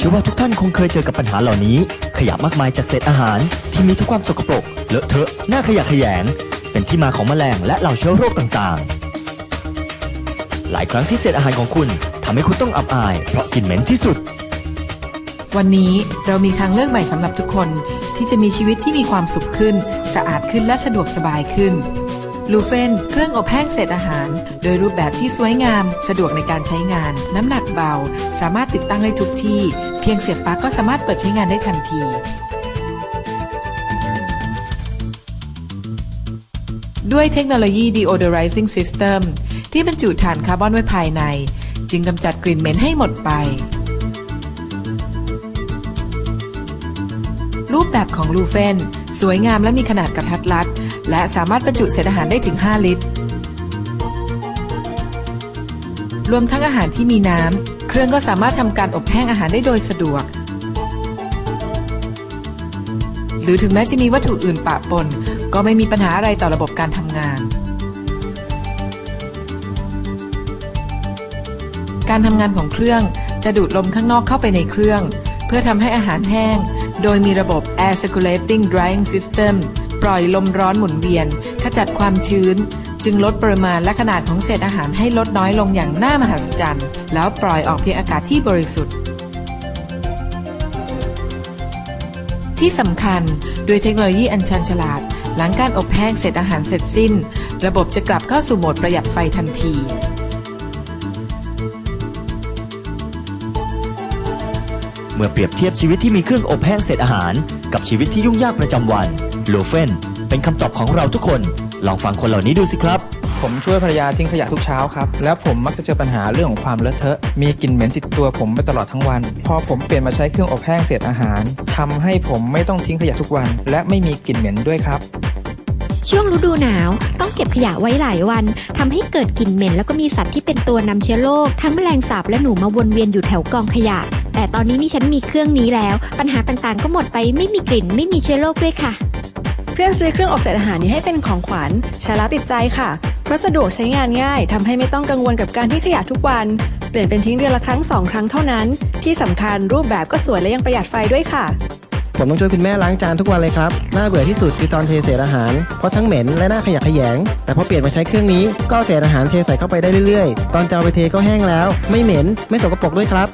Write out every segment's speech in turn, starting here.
เชื่อว่าทุกท่านคงเคยเจอกับปัญหาเหล่านี้ ขยะมากมายจากเศษอาหาร ที่มีทุกความสกปรกเลอะเทอะน่าขยะแขยง เป็นที่มาของแมลงและเหล่าเชื้อโรคต่างๆ หลายครั้งที่เศษอาหารของคุณทำให้คุณต้องอับอาย เพราะกลิ่นเหม็นที่สุด วันนี้เรามีทางเลือกใหม่สำหรับทุกคนที่จะมีชีวิตที่มีความสุขขึ้น สะอาดขึ้นและสะดวกสบายขึ้น ลูเฟน เครื่องอบแห้งเศษอาหาร โดยรูปแบบที่สวยงาม สะดวกในการใช้งาน น้ำหนักเบา สามารถติดตั้งได้ทุกที่ เพียงเสียบปลั๊กก็สามารถเปิดใช้งานได้ทันที ด้วยเทคโนโลยี Deodorizing System ที่บรรจุถ่านคาร์บอนไว้ภายใน จึงกำจัดกลิ่นเหม็นให้หมดไป รูปแบบของลูเฟน สวยงามและมีขนาดกระทัดรัด และสามารถบรรจุเศษอาหารได้ถึง 5 ลิตร รวมทั้งอาหารที่มีน้ำ เครื่องก็สามารถทำการอบแห้งอาหารได้โดยสะดวก หรือถึงแม้จะมีวัตถุอื่นปะปน ก็ไม่มีปัญหาอะไรต่อระบบการทำงาน การทำงานของเครื่องจะดูดลมข้างนอกเข้าไปในเครื่อง เพื่อทำให้อาหารแห้ง โดยมีระบบ Air Circulating Drying System ปล่อยลมร้อนหมุนเวียน ขจัดความชื้น จึงลดปริมาณและขนาดของเศษอาหารให้ลดน้อยลงอย่างน่ามหัศจรรย์ แล้วปล่อยออกเพียงอากาศที่บริสุทธิ์ ที่สำคัญด้วยเทคโนโลยีอันชันฉลาด หลังการอบแห้งเศษอาหารเสร็จสิ้น ระบบจะกลับเข้าสู่โหมดประหยัดไฟทันทีเมื่อเปรียบเทียบชีวิตที่มีเครื่องอบแห้งเศษอาหาร กับชีวิตที่ยุ่งยากประจำวัน โลเฟนเป็นคำตอบของเราทุกคน ลองฟังคนเหล่านี้ดูสิครับ ผมช่วยภรรยาทิ้งขยะทุกเช้าครับ แล้วผมมักจะเจอปัญหาเรื่องของความเลอะเทอะ มีกลิ่นเหม็นติดตัวผมไปตลอดทั้งวัน พอผมเปลี่ยนมาใช้เครื่องอบแห้งเศษอาหารทำให้ผมไม่ต้องทิ้งขยะทุกวัน และไม่มีกลิ่นเหม็นด้วยครับ ช่วงฤดูหนาวต้องเก็บขยะไว้หลายวันทำให้เกิดกลิ่นเหม็นแล้วก็มีสัตว์ที่เป็นตัวนำเชื้อโรคทั้งแมลงสาบและหนูมาวนเวียนอยู่แถวกองขยะ แต่ตอนนี้นี่ฉันมีเครื่องนี้แล้ว ปัญหาต่างๆ ก็หมดไปไม่มีกลิ่นไม่มีเชื้อโรคด้วยค่ะเพื่อนซื้อเครื่องอบเศษอาหารนี้ให้เป็นของขวัญช้แล้วติดใจค่ะเพราะสะดวกใช้งานง่ายทำให้ไม่ต้องกังวลกับการที่ขยะทุกวัน เปลี่ยนเป็นทิ้งเดือนละครั้งสองครั้งเท่านั้น ที่สำคัญรูปแบบก็สวยและยังประหยัดไฟด้วยค่ะ ผมต้องช่วยคุณแม่ล้างจานทุกวันเลยครับน่าเบื่อที่สุดคือตอนเทเศษอาหาร เพราะทั้งเหม็นและน่าขยะแขยง แต่พอเปลี่ยนมาใช้เครื่องนี้ก็เอาเศษอาหารเทใส่เข้าไปได้เรื่อยๆ ตอนจะเอาไปเทก็แห้งแล้ว ไม่เหม็นไม่สกปรกด้วยครับ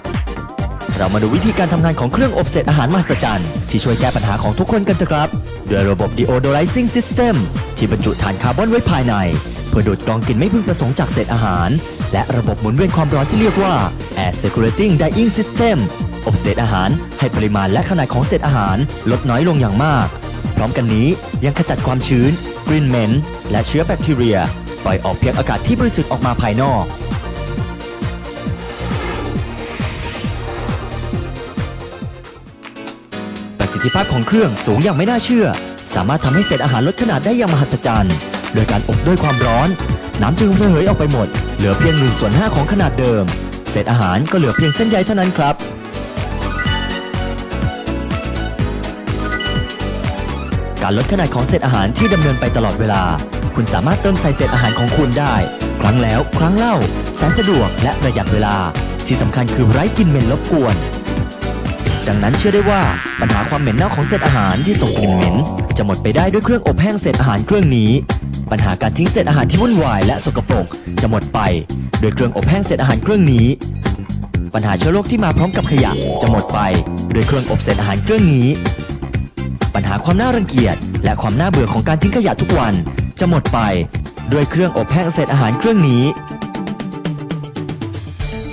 เรามาดูวิธีการทำงานของเครื่องอบเศษอาหารมหัศจรรย์ ที่ช่วยแก้ปัญหาของทุกคนกันเถอะครับ ด้วยระบบ Deodorizing System ที่บรรจุถ่านคาร์บอนไว้ภายใน เพื่อดูดกรองกลิ่นไม่พึงประสงค์จากเศษอาหาร และระบบหมุนเวียนความร้อนที่เรียกว่า Air Circulating Drying System อบเศษอาหารให้ปริมาณและขนาดของเศษอาหารลดน้อยลงอย่างมาก พร้อมกันนี้ยังขจัดความชื้นกลิ่นเหม็นและเชื้อแบคทีเรีย ปล่อยออกเพียงอากาศที่บริสุทธิ์ออกมาภายนอก สิทธิภาพของเครื่องสูงอย่างไม่น่าเชื่อ สามารถทำให้เศษอาหารลดขนาดได้อย่างมหัศจรรย์ โดยการอบด้วยความร้อน น้ำจึงระเหยออกไปหมด เหลือเพียง1ส่วน5ของขนาดเดิม เศษอาหารก็เหลือเพียงเส้นใยเท่านั้นครับการลดขนาดของเศษอาหารที่ดำเนินไปตลอดเวลา คุณสามารถเติมใส่เศษอาหารของคุณได้ ครั้งแล้วครั้งเล่า แสนสะดวกและประหยัดเวลา ที่สำคัญคือไร้กลิ่นเหม็นรบกวน ดังนั้นเชื่อได้ว่าปัญหาความเหม็นเน่าของเศษอาหารที่ส่งกลิ่นเหม็น จะหมดไปได้ด้วยเครื่องอบแห้งเศษอาหารเครื่องนี้ ปัญหาการทิ้งเศษอาหารที่วุ่นวายและสกปรกจะหมดไป โดยเครื่องอบแห้งเศษอาหารเครื่องนี้ ปัญหาเชื้อโรคที่มาพร้อมกับขยะจะหมดไป โดยเครื่องอบเศษอาหารเครื่องนี้ ปัญหาความน่ารังเกียจและความน่าเบื่อของการทิ้งขยะทุกวัน จะหมดไป ด้วยเครื่องอบแห้งเศษอาหารเครื่องนี้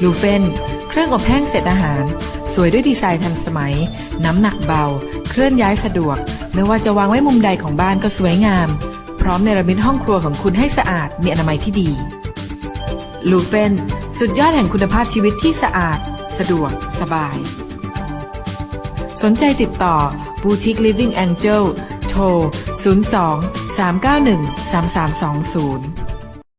ลูเฟน เครื่องอบแห้งเศษอาหาร สวยด้วยดีไซน์ทันสมัย น้ำหนักเบา เคลื่อนย้ายสะดวก ไม่ว่าจะวางไว้มุมใดของบ้านก็สวยงาม พร้อมเนรมิตห้องครัวของคุณให้สะอาดมีอนามัยที่ดี ลูเฟน สุดยอดแห่งคุณภาพชีวิตที่สะอาด สะดวก สบาย สนใจติดต่อ Boutique Living Angel โทร 02 391 3320